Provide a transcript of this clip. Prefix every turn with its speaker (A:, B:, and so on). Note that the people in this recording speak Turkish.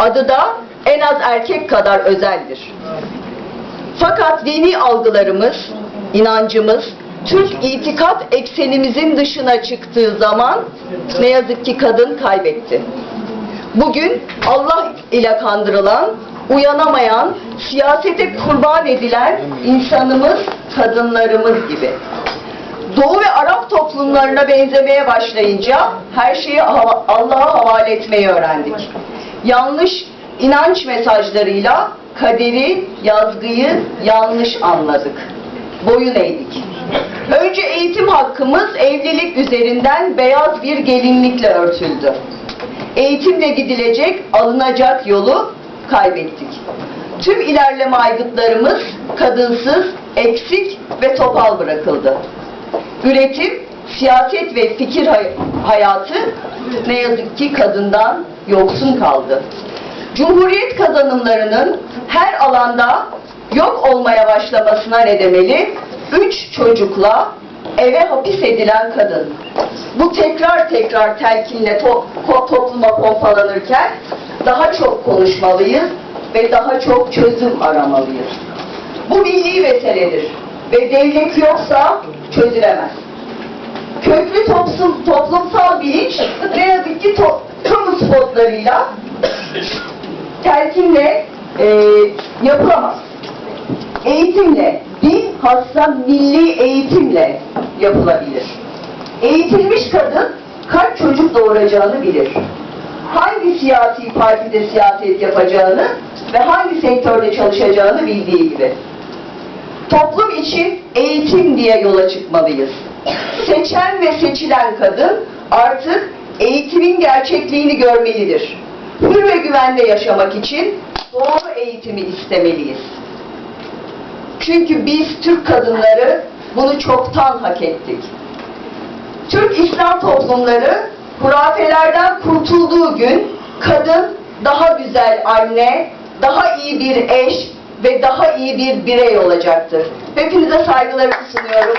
A: Adı da en az erkek kadar özeldir. Fakat dini algılarımız, inancımız, Türk itikat eksenimizin dışına çıktığı zaman ne yazık ki kadın kaybetti. Bugün Allah ile kandırılan, uyanamayan, siyasete kurban edilen insanımız, kadınlarımız gibi. Doğu ve Arap toplumlarına benzemeye başlayınca her şeyi Allah'a havale etmeyi öğrendik. Yanlış inanç mesajlarıyla kaderi, yazgıyı yanlış anladık. Boyun eğdik. Önce eğitim hakkımız evlilik üzerinden beyaz bir gelinlikle örtüldü. Eğitimle gidilecek, alınacak yolu kaybettik. Tüm ilerleme aygıtlarımız kadınsız, eksik ve topal bırakıldı. Üretim, siyaset ve fikir hayatı ne yazık ki kadından yoksun kaldı. Cumhuriyet kazanımlarının her alanda yok olmaya başlamasına ne demeli? Üç çocukla eve hapis edilen kadın. Bu tekrar tekrar telkinle to- topluma pompalanırken daha çok konuşmalıyız ve daha çok çözüm aramalıyız. Bu milli meseledir ve devlet yoksa çözülemez. Köklü toplum, toplumsal bilinç ne yazık ki to, kamu spotlarıyla telkinle e, yapılamaz. Eğitimle, bilhassa milli eğitimle yapılabilir. Eğitilmiş kadın kaç çocuk doğuracağını bilir. Hangi siyasi partide siyaset yapacağını ve hangi sektörde çalışacağını bildiği gibi. Toplum için eğitim diye yola çıkmalıyız. Seçen ve seçilen kadın artık eğitimin gerçekliğini görmelidir. Hür ve güvende yaşamak için doğru eğitimi istemeliyiz. Çünkü biz Türk kadınları bunu çoktan hak ettik. Türk İslam toplumları hurafelerden kurtulduğu gün kadın daha güzel anne, daha iyi bir eş ve daha iyi bir birey olacaktır. Hepinize saygılarımı sunuyorum.